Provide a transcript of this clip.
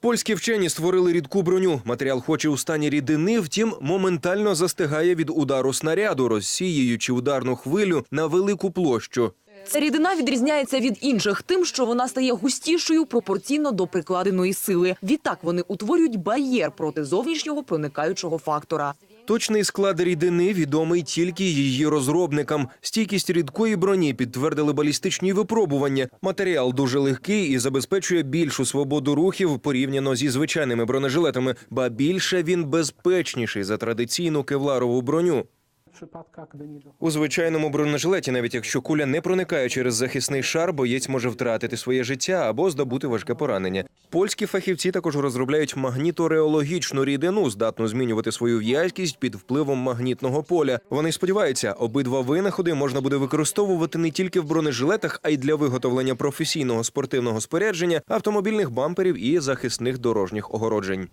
Польські вчені створили рідку броню. Матеріал хоч і у стані рідини, втім моментально застигає від удару снаряду, розсіюючи ударну хвилю на велику площу. Ця рідина відрізняється від інших тим, що вона стає густішою пропорційно до прикладеної сили. Відтак вони утворюють бар'єр проти зовнішнього проникаючого фактора. Точний склад рідини відомий тільки її розробникам. Стійкість рідкої броні підтвердили балістичні випробування. Матеріал дуже легкий і забезпечує більшу свободу рухів порівняно зі звичайними бронежилетами, ба більше він безпечніший за традиційну кевларову броню. У звичайному бронежилеті, навіть якщо куля не проникає через захисний шар, боєць може втратити своє життя або здобути важке поранення. Польські фахівці також розробляють магнітореологічну рідину, здатну змінювати свою в'язкість під впливом магнітного поля. Вони сподіваються, обидва винаходи можна буде використовувати не тільки в бронежилетах, а й для виготовлення професійного спортивного спорядження, автомобільних бамперів і захисних дорожніх огороджень.